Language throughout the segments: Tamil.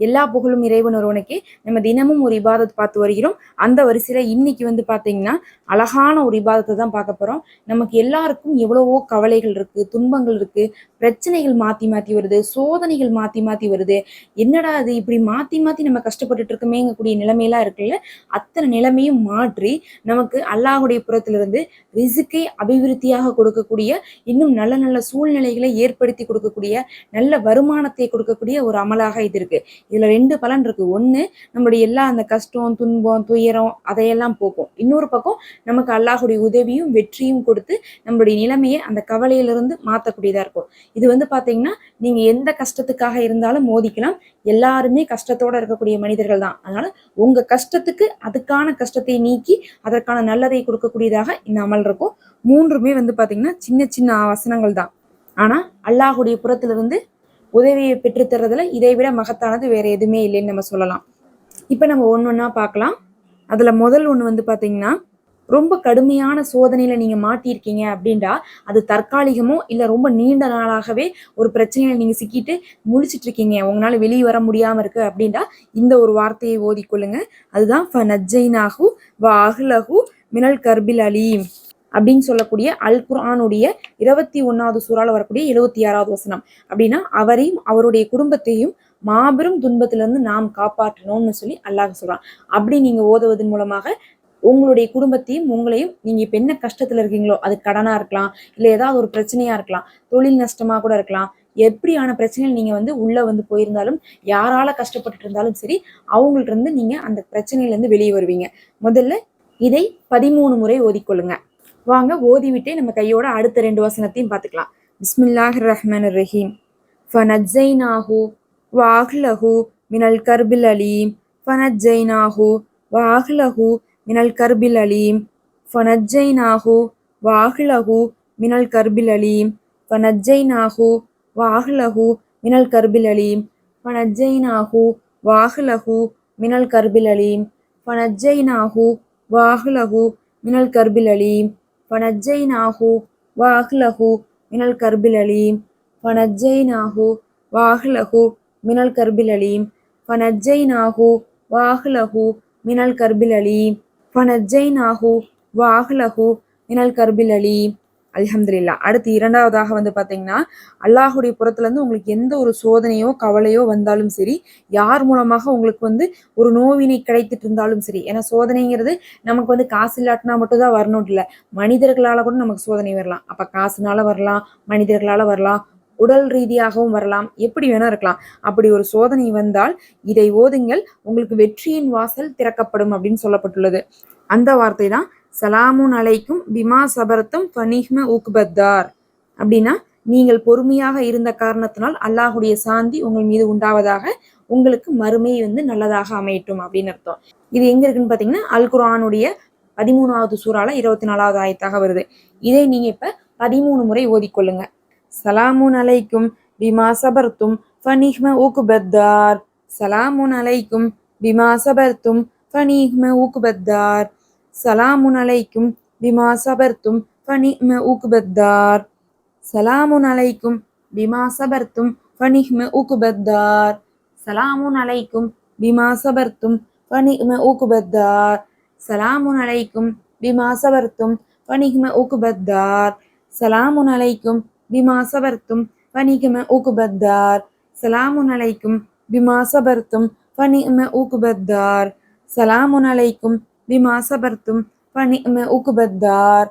எல்லா புகழும் இறைவன் ஒருவனுக்கு நம்ம தினமும் ஒரு இபாதத் பார்த்து வருகிறோம். அந்த வரிசையில இன்னைக்கு வந்து பாத்தீங்கன்னா அழகான ஒரு இபாதத்தை தான் பார்க்க போறோம். நமக்கு எல்லாருக்கும் எவ்வளவோ கவலைகள் இருக்கு துன்பங்கள் இருக்கு பிரச்சனைகள் மாத்தி மாத்தி வருது சோதனைகள் மாத்தி மாத்தி வருது. என்னடா அது இப்படி மாத்தி மாத்தி நம்ம கஷ்டப்பட்டுட்டு இருக்கமேங்கக்கூடிய நிலைமையெல்லாம் இருக்குல்ல? அத்தனை நிலைமையும் மாற்றி நமக்கு அல்லாஹுடைய புறத்திலிருந்து ரிசுக்கை அபிவிருத்தியாக கொடுக்கக்கூடிய இன்னும் நல்ல நல்ல சூழ்நிலைகளை ஏற்படுத்தி கொடுக்கக்கூடிய நல்ல வருமானத்தை கொடுக்கக்கூடிய ஒரு அமலாக இது இருக்கு. இதுல ரெண்டு பலன் இருக்கு. ஒண்ணு நம்மளுடைய எல்லா அந்த கஷ்டம் துன்பம் துயரம் அதையெல்லாம் போக்கும். இன்னொரு பக்கம் நமக்கு அல்லாஹுடைய உதவியும் வெற்றியும் கொடுத்து நம்மளுடைய நிலைமையை அந்த கவலையிலிருந்து மாத்தக்கூடியதா இருக்கும். இது வந்து பாத்தீங்கன்னா நீங்க எந்த கஷ்டத்துக்காக இருந்தாலும் மோதிக்கலாம். எல்லாருமே கஷ்டத்தோட இருக்கக்கூடிய மனிதர்கள் தான். அதனால உங்க கஷ்டத்துக்கு அதுக்கான கஷ்டத்தை நீக்கி அதற்கான நல்லதை கொடுக்கக்கூடியதாக இந்த அமல் இருக்கும். மூன்றுமே வந்து பாத்தீங்கன்னா சின்ன சின்ன வசனங்கள் தான். ஆனா அல்லாஹுடைய புறத்திலிருந்து உதவியை பெற்றுத்தர்றதுல இதை விட மகத்தானது வேற எதுவுமே இல்லைன்னு நம்ம சொல்லலாம். இப்போ நம்ம ஒன்று ஒன்றா பார்க்கலாம். அதுல முதல் ஒன்று வந்து பாத்தீங்கன்னா ரொம்ப கடுமையான சோதனையில நீங்க மாட்டியிருக்கீங்க அப்படின்றா அது தற்காலிகமோ இல்ல ரொம்ப நீண்ட நாளாகவே ஒரு பிரச்சனையில நீங்க சிக்கிட்டு முழிச்சிட்டு இருக்கீங்க உங்களால வெளியே வர முடியாம இருக்கு அப்படின்றா இந்த ஒரு வார்த்தையை ஓதிக்கொள்ளுங்க. அதுதான் ஃப நஜ்ஜைனாஹு வ அஹ்லஹு மினல் கர்பில் அலீம். அப்படின்னு சொல்லக்கூடிய அல் குர்ஆனுடைய இருபத்தி ஒன்னாவது சூறால வரக்கூடிய எழுபத்தி ஆறாவது வசனம். அப்படின்னா அவரையும் அவருடைய குடும்பத்தையும் மாபெரும் துன்பத்திலிருந்து நாம் காப்பாற்றணும்னு சொல்லி அல்லாஹ் சொல்றான். அப்படி நீங்க ஓதுவதன் மூலமாக உங்களுடைய குடும்பத்தையும் உங்களையும் நீங்க இப்ப என்ன கஷ்டத்துல இருக்கீங்களோ அது கடனா இருக்கலாம் இல்ல ஏதாவது ஒரு பிரச்சனையா இருக்கலாம் தொழில் நஷ்டமா கூட இருக்கலாம் எப்படியான பிரச்சனைகள் நீங்க வந்து உள்ள வந்து போயிருந்தாலும் யாரால கஷ்டப்பட்டு இருந்தாலும் சரி அவங்கள்ட்ட இருந்து நீங்க அந்த பிரச்சனையில இருந்து வெளியே வருவீங்க. முதல்ல இதை பதிமூணு முறை ஓதிக்கொள்ளுங்க. வாங்க ஓதிவிட்டே நம்ம கையோட அடுத்த ரெண்டு வசனத்தையும் பார்த்துக்கலாம். பிஸ்மில்லாஹ் ரஹ்மான் ரஹீம் ஃபனஜைனாஹு வாஹ்லஹு மினல் கர்பில் அலீம் ஃபனஜைனாஹு வாஹ்லஹு மினல் கர்பில் அலீம் ஃபனஜைனாஹு வாஹ்லஹு மினல் கர்பில் அலீம் ஃபனஜைனாஹு வாஹ்லஹு மினல் கர்பில் அலீம் ஃபனஜைனாஹு வாஹ்லஹு மினல் கர்பில் அலீம் ஃபனஜைனாஹு வாஹ்லஹு மினல் கர்பில் அலீம் ஃபனஜ்ஜைனாஹு வாஹ்லஹு மினல் கர்பில் அலீம் ஃபனஜ்ஜைனாஹு வாஹ்லஹு மினல் கர்பில் அலீம் ஃபனஜ்ஜைனாஹு வாஹ்லஹு மினல் கர்பில் அலீம் ஃபனஜ்ஜைனாஹு வாஹ்லஹு மினல் கர்பில் அலீம் அல்ஹம்துலில்லா அடுத்து இரண்டாவதாக வந்து பார்த்தீங்கன்னா அல்லாஹுடைய புறத்துலேருந்து உங்களுக்கு எந்த ஒரு சோதனையோ கவலையோ வந்தாலும் சரி யார் மூலமாக உங்களுக்கு வந்து ஒரு நோவினை கிடைத்துட்டு இருந்தாலும் சரி ஏன்னா சோதனைங்கிறது நமக்கு வந்து காசு இல்லாட்டினா மட்டும் தான் வரணும் இல்லை. மனிதர்களால் கூட நமக்கு சோதனை வரலாம். அப்போ காசுனால வரலாம் மனிதர்களால் வரலாம் உடல் ரீதியாகவும் வரலாம் எப்படி வேணா இருக்கலாம். அப்படி ஒரு சோதனை வந்தால் இதை ஓதுங்கள் உங்களுக்கு வெற்றியின் வாசல் திறக்கப்படும் அப்படின்னு சொல்லப்பட்டுள்ளது. அந்த வார்த்தை தான் சலாமுன் அலைக்கும் பிமா சபரத்தும் ஃபனிஹ்ம உக்பத்தார். அப்படின்னா நீங்கள் பொறுமையாக இருந்த காரணத்தினால் அல்லாஹுடைய சாந்தி உங்கள் மீது உண்டாவதாக உங்களுக்கு மறுமை வந்து நல்லதாக அமையட்டும் அப்படின்னு அர்த்தம். இது எங்க இருக்குன்னு பாத்தீங்கன்னா அல் குரானுடைய பதிமூணாவது சூறால இருபத்தி நாலாவது ஆயத்தாக வருது. இதை நீங்க இப்ப பதிமூணு முறை ஓதிக்கொள்ளுங்க. சலாமுன் அலைக்கும் பிமா சபர்த்தும் ஃபனிஹ்ம உக்பத்தார். சலாமுன் அலைக்கும் பிமா சபர்த்தும் ஃபனிஹ்ம உக்பத்தார். சலாமுன் அலைக்கும் பிமா சபர்த்தும் ஃபனிஹ்ம உக்பத்தார். சலாமுன் அலைக்கும் பிமா சபர்த்தும் ஃபனிஹ்ம உக்பத்தார். சலாமுன் அலைக்கும் பிமா சபர்த்தும் ஃபனிஹ்ம உக்பத்தார். சலாமுன் அலைக்கும் பிமா சபர்த்தும் ஃபனிஹ்ம உக்பத்தார். சலாமுன் அலைக்கும் பிமா சபர்த்தும் ஃபனிஹ்ம உக்பத்தார். சலாமுன் அலைக்கும் பிமா சபர்த்தும் ஃபனிஹ்ம உக்பத்தார். சலாமுன் அலைக்கும் பிமா சபர்த்தும் ஃபனிஹ்ம உக்பத்தார்.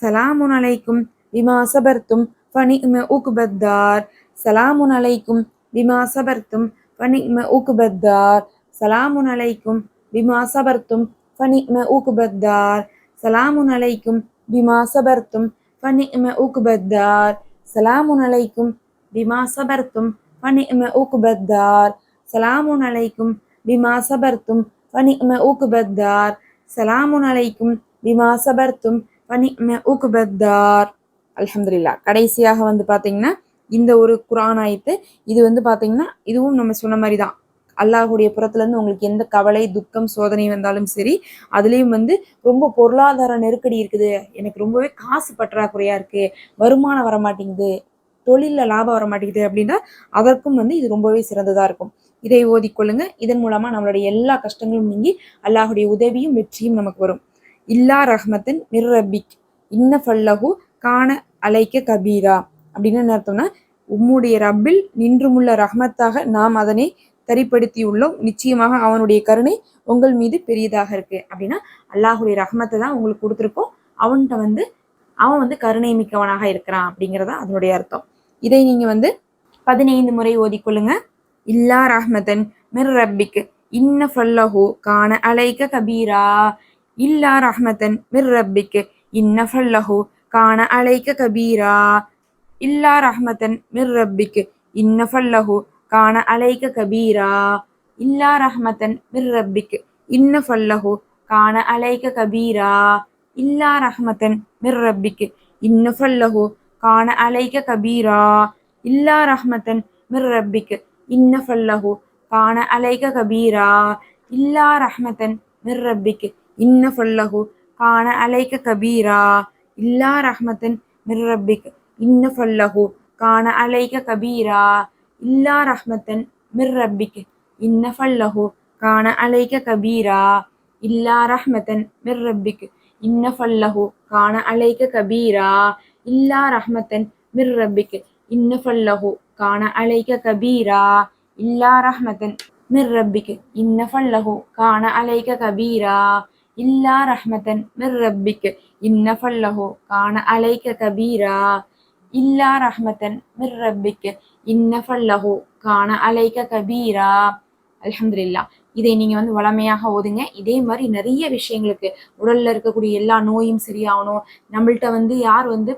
சலாமுன் அலைக்கும் பிமா சபர்த்தும் ஃபனிஹ்ம உக்பத்தார். சலாமுன் அலைக்கும் பிமா சபர்த்தும் ஃபனிஹ்ம உக்பத்தார். சலாமுன் அலைக்கும் பிமா சபர்த்தும் ஃபனிஹ்ம உக்பத்தார். சலாமுன் அலைக்கும் பிமா சபர்த்தும் ஃபனிஹ்ம உக்பத்தார். சலாமுன் அலைக்கும் பிமா சபர்த்தும் ஃபனிஹ்ம உக்பத்தார். சலாமுன் அலைக்கும் பிமா சபர்த்தும் ஃபனிஹ்ம உக்பத்தார். சலாமுன் அலைக்கும் பிமா சபர்த்தும் ஃபனிஹ்ம உக்பத்தார் அல்ஹம்துலில்லா கடைசியாக வந்து பார்த்தீங்கன்னா இந்த ஒரு குரான் ஆயத்து இது வந்து பார்த்தீங்கன்னா இதுவும் நம்ம சொன்ன மாதிரி தான் அல்லாஹுடைய புறத்துலேருந்து உங்களுக்கு எந்த கவலை துக்கம் சோதனை வந்தாலும் சரி அதுலேயும் வந்து ரொம்ப பொருளாதார நெருக்கடி இருக்குது. எனக்கு ரொம்பவே காசு பற்றாக்குறையாக இருக்குது வருமானம் வர மாட்டேங்குது தொழிலில் லாபம் வர மாட்டேங்குது அப்படின்னா அதற்கும் வந்து இது ரொம்பவே சிறந்ததாக இருக்கும். இதை ஓதிக்கொள்ளுங்க இதன் மூலமாக நம்மளுடைய எல்லா கஷ்டங்களும் நீங்கி அல்லாஹுடைய உதவியும் வெற்றியும் நமக்கு வரும். இல்லா ரஹ்மத்தின் மிர்ரபிக் இன்ன ஃபல்லஹு காண அலைக்க கபீரா. அப்படின்னு என்ன அர்த்தம்னா உம்முடைய ரப்பில் நின்றுமுள்ள ரஹ்மத்தாக நாம் அதனை தரிப்படுத்தியுள்ளோம். நிச்சயமாக அவனுடைய கருணை உங்கள் மீது பெரியதாக இருக்கு. அப்படின்னா அல்லாஹுடைய ரஹ்மத்தை தான் உங்களுக்கு கொடுத்துருக்கோம். அவன்கிட்ட வந்து அவன் வந்து கருணை மிக்கவனாக இருக்கிறான் அப்படிங்கிறதா அதனுடைய அர்த்தம். இதை நீங்க வந்து பதினைந்து முறை ஓதிக்கொள்ளுங்க. இல்லா ரஹ்மதன் மிர் ரப்பிக்கு இன்ன ஃபல்லஹு கான அலைக்க கபீரா. இல்லா ரஹ்மதன் மிர் ரப்பிக்கு இன்ன ஃபல்லஹு கான அலைக்க கபீரா. இல்லா ரஹ்மதன் மிர் ரப்பிக்கு இன்ன ஃபல்லஹு கான அலைக்க கபீரா. இல்லா ரஹ்மதன் மிர் ரப்பிக்கு இன்ன ஃபல்லஹு கான அலைக்க கபீரா. இல்லா ரஹ்மதன் மிர் ரப்பிக்கு இன்ன ஃபல்லஹு கான அலைக கபீரா இல்லா ரஹ்மத்தன் மிர் ரப்பிக்கு. இன்ன ஃபல்லஹு கான அலைக கபீரா இல்லா ரஹ்மத்தன் மிர் ரப்பிக்கு. இன்ன ஃபல்லஹு கான அலைக கபீரா இல்லா ரஹ்மத்தன் மிர் ரப்பிக்கு. இன்ன ஃபல்லஹு கான அலைக கபீரா இல்லா ரஹ்மத்தன் மிர் ரப்பிக்கு. இன்ன ஃபல்லஹு கான அலைக கபீரா இல்லா ரஹ்மத்தன் மிர் ரப்பிக்கு. இன்ன ஃபல்லஹு கான அலைக கபீரா இல்லா ரஹ்மத்தன் மிர் ரப்பிக்கு இன்ன ஃபல்லஹு கான அலைக்க கபீரா இல்லா ரஹ்மத்தன் மிர் ரப்பிக்கு இன்ன ஃபல்லஹு கான அலைக்க கபீரா இல்லா ரஹ்மத்தன் மிர் ரப்பிக்கு இன்ன ஃபல்லஹு கான அலைக்க கபீரா இல்லா ரஹ்மத்தன் மிர் ரப்பிக்கு இன்ன ஃபல்லஹு கான அலைக்க கபீரா அலமதுல்லா இதை நீங்க வந்து வளமையாக ஓதுங்க. இதே மாதிரி நிறைய விஷயங்களுக்கு உடல்ல இருக்கக்கூடிய எல்லா நோயும் சரியாகணும். நம்மள்ட்ட வந்து யார் வந்து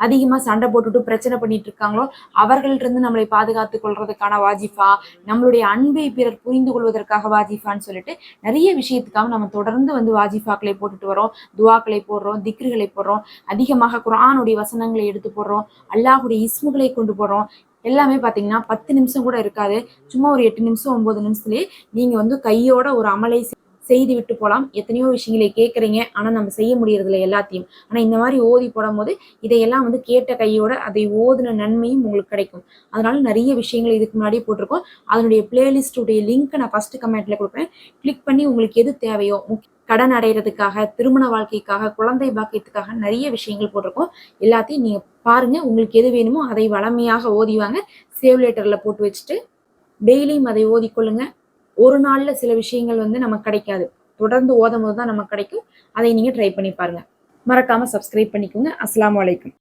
அதிகமாக சண்டை போட்டுட்டு பிரச்சனை பண்ணிட்டு இருக்காங்களோ அவர்கள்ட்டிருந்து நம்மளை பாதுகாத்து கொள்றதுக்கான வாஜிஃபா நம்மளுடைய அன்பை பிறர் புரிந்து கொள்வதற்காக வாஜிஃபான்னு சொல்லிட்டு நிறைய விஷயத்துக்காக நம்ம தொடர்ந்து வந்து வாஜிஃபாக்களை போட்டுட்டு வரோம் துவாக்களை போடுறோம் திக்ருகளை போடுறோம் அதிகமாக குரானுடைய வசனங்களை எடுத்து போடுறோம் அல்லாஹுடைய இஸ்முகளை கொண்டு போடுறோம். எல்லாமே பார்த்தீங்கன்னா பத்து நிமிஷம் கூட இருக்காது. சும்மா ஒரு எட்டு நிமிஷம் ஒன்பது நிமிஷத்துலேயே நீங்கள் வந்து கையோட ஒரு அமலை செய்து விட்டு போகலாம் எத்தனையோ விஷயங்களை கேட்குறீங்க. ஆனால் நம்ம செய்ய முடியறதில்ல எல்லாத்தையும். ஆனால் இந்த மாதிரி ஓதி போடும்போது இதையெல்லாம் வந்து கேட்ட கையோட அதை ஓதின நன்மையும் உங்களுக்கு கிடைக்கும். அதனால நிறைய விஷயங்கள் இதுக்கு முன்னாடியே போட்டிருக்கோம். அதனுடைய பிளேலிஸ்டுடைய லிங்க்கை நான் ஃபர்ஸ்ட் கமெண்ட்ல கொடுக்குறேன். கிளிக் பண்ணி உங்களுக்கு எது தேவையோ கடன் அடைகிறதுக்காக திருமண வாழ்க்கைக்காக குழந்தை பாக்கியத்துக்காக நிறைய விஷயங்கள் போட்டிருக்கோம். எல்லாத்தையும் நீங்கள் பாருங்கள் உங்களுக்கு எது வேணுமோ அதை வளமையாக ஓதிவாங்க சேவ் லேட்டரில் போட்டு வச்சுட்டு டெய்லியும் அதை ஓதிக்கொள்ளுங்கள் ஒரு நாள்ல சில விஷயங்கள் வந்து நமக்கு கிடைக்காது. தொடர்ந்து ஓதும் போது தான் நமக்கு கிடைக்கும். அதை நீங்க ட்ரை பண்ணி பாருங்க. மறக்காம சப்ஸ்கிரைப் பண்ணிக்கோங்க. அஸ்லாம் வலைக்கும்